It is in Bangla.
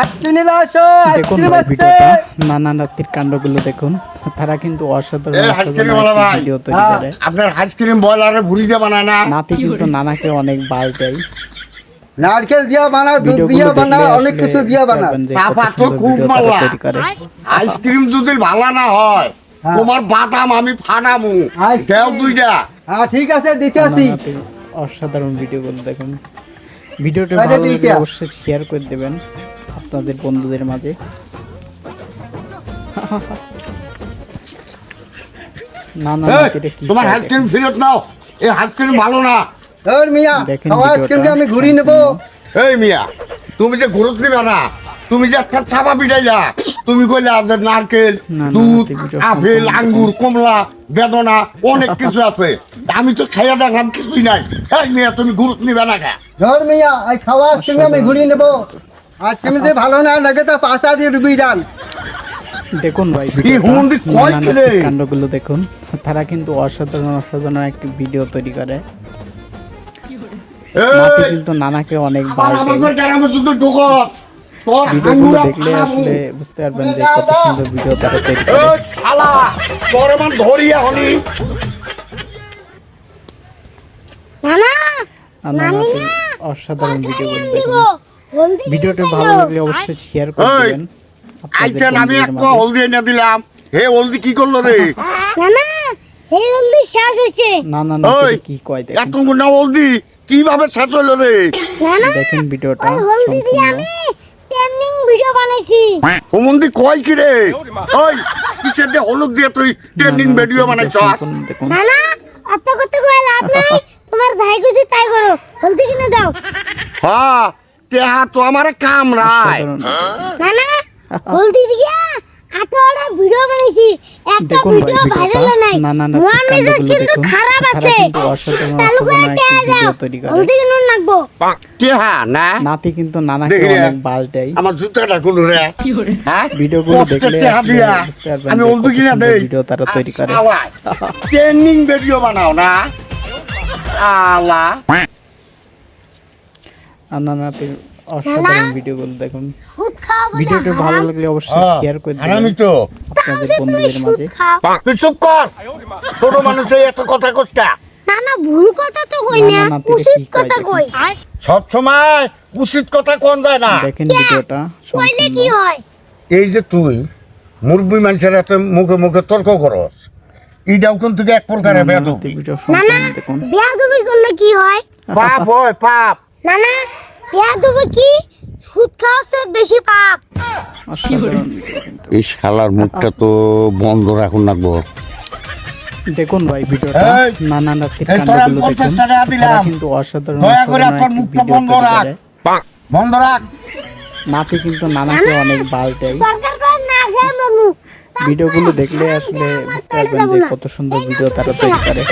আইসক্রিম দেখুন আইসক্রিম ভাই আছে। ভিডিওটা নানা নাতির কাণ্ডগুলো দেখুন। তারা কিন্তু অসাধারণ এই আইসক্রিম ওয়ালা ভাই। ভিডিও তৈরি। করে। আপনার আইসক্রিম বয়লারে ভুড়ি দিয়ে বানায় না। নাতি কিন্তু নানাকে অনেক বাল দেয়। নারকেল দিয়া বানা দুধ দিয়া বানা অনেক কিছু দিয়া বানা পাপা তো খুব ভিডিও তারা মাল্লা। তৈরি করে। আইসক্রিম যদি ভালো না হয় হ্যাঁ। তোমার বাদাম আমি ফাটামু। দেও দুইটা হ্যাঁ ঠিক আছে দিতে আসি। নানা নাতির অসাধারণ ভিডিওগুলো দেখুন। ভিডিওটা ভালো লাগলে অবশ্যই শেয়ার করে দেবেন। আপনাদের বন্ধুদের মাঝে। নাতিরে কি তোমার আইসক্রিম ফেরত নাও। এই আইসক্রিম ভালো না। ওর মিয়া খাওয়া আমি ঘুরি নেব। এই মিয়া তুমি যে গুরুত্ব নিবে না তুমি যে একটা পিটাইলা তুমি কইলে যে নারকেল না, না, দুধ আপেল আঙ্গুর কমলা বেদনা অনেক কিছু আছে। আমি তো ছাইয়া দেখলাম কিছুই নাই। এই মিয়া তুমি গুরুত্ব নিবে না খা। ধর মিয়া এই খাওয়া আইসক্রিম আমি ঘুরিয়ে নেব। আইসক্রিম যে ভালো না লাগে তো পাশা দিয়ে ডুবি যান। দেখুন ভাই? কাণ্ডগুলো দেখুন। তারা কিন্তু অসাধারণ অসাধারণ একটি ভিডিও তৈরি করে। কিন্তু নানাকে অনেক ভিডিওগুলো দেখলে আসলে বুঝতে পারবেন যে কত সুন্দর ভিডিও তারা তৈরি করে। নানা অসাধারণ ভিডিওগুলো দেখুন। ভিডিওটি ভালো লাগলে অবশ্যই শেয়ার করে দেবেন। আমি বন্ধুদের একটা হলদি এনে দিলাম। হে হলদি কি করল রে? নানা এই হলদি শেষ হয়েছে। নানা নাতিরে ওই, কি কয় দেখেন। এত গুণা হলদি কীভাবে শেষ হলো রে? নানা দেখেন ভিডিওটা হলদি দিয়ে আমি ট্রেন্ডিং ভিডিও বানাইছি। হুমন্দি কয় কি রে? ওই কিসের দিয়ে হলুদ দিয়ে তুই ট্রেন্ডিং ভিডিও বানাইছ দেখুন নানা অত কত কই লাভ নাই। তোমার যাই কিছু তাই করো। হলদি কিনে দাও। হ্যাঁ তেহা তো আমার অসাধারণ। নানা হলদি দিয়া ভিডিও বানাইছি একটা দেখুন ভিডিও ভাইরাল নাই। নানা ওয়ান নাতির মিনিট কাণ্ডগুলো কিন্তু খারাপ আছে। চালু করে। দাও হলদি কিনে না? নাতি কিন্তু অনেক বাল দেয়। আমার জুতাটা কোন রে। হ্যাঁ? দেখলে টেহা দিয়া। আমি হলদি কিনা দেই। ভিডিও তারা তৈরি করে। ট্রেন্ডিং ভিডিও বানাও না। আলা আর অসাধারণ ভিডিওগুলো দেখুন। ভিডিওটি ভালো লাগলে অবশ্যই শেয়ার করে আর আমি তো। আপনাদের বন্ধুদের মাঝে। তুই চুপ কর। ছোট মানুষে এত কথা কষ্টা না না ভুল কথা তো কই না, উচিত কথা কই? সব সময় উচিত কথা কোন যায় না। দেখেন ভিডিওটা কইলে সম্পূর্ণ। কি হয়? এই যে তুই মুরব্বী মানুষের এত মুখে মুখে তর্ক করস এইটাও কিন্তু এক প্রকারের বেদ নানাতির না না বেয়াদবি করলে কি হয়? পাপ হয় পাপ। না না বেয়াদবি কি? সুদ খাওয়াছে বেশি পাপ। কিন্তু এই শালার মুখটা তো বন্ধ রাখুন লাগবো দেখুন ভাই ভিডিওটা এই, নানা নাতির কাণ্ডগুলো দেখুন। তারা কিন্তু অসাধারণ দয়া করে আপনার মুখটা ভিডিও বন্ধ রাখ। বন্ধ রাখ। নাতি কিন্তু নানাকে অনেক বাল দেয় না ভিডিওগুলো দেখলে আসলে বুঝতে পারবেন যে কত সুন্দর ভিডিও তারা তৈরি করে।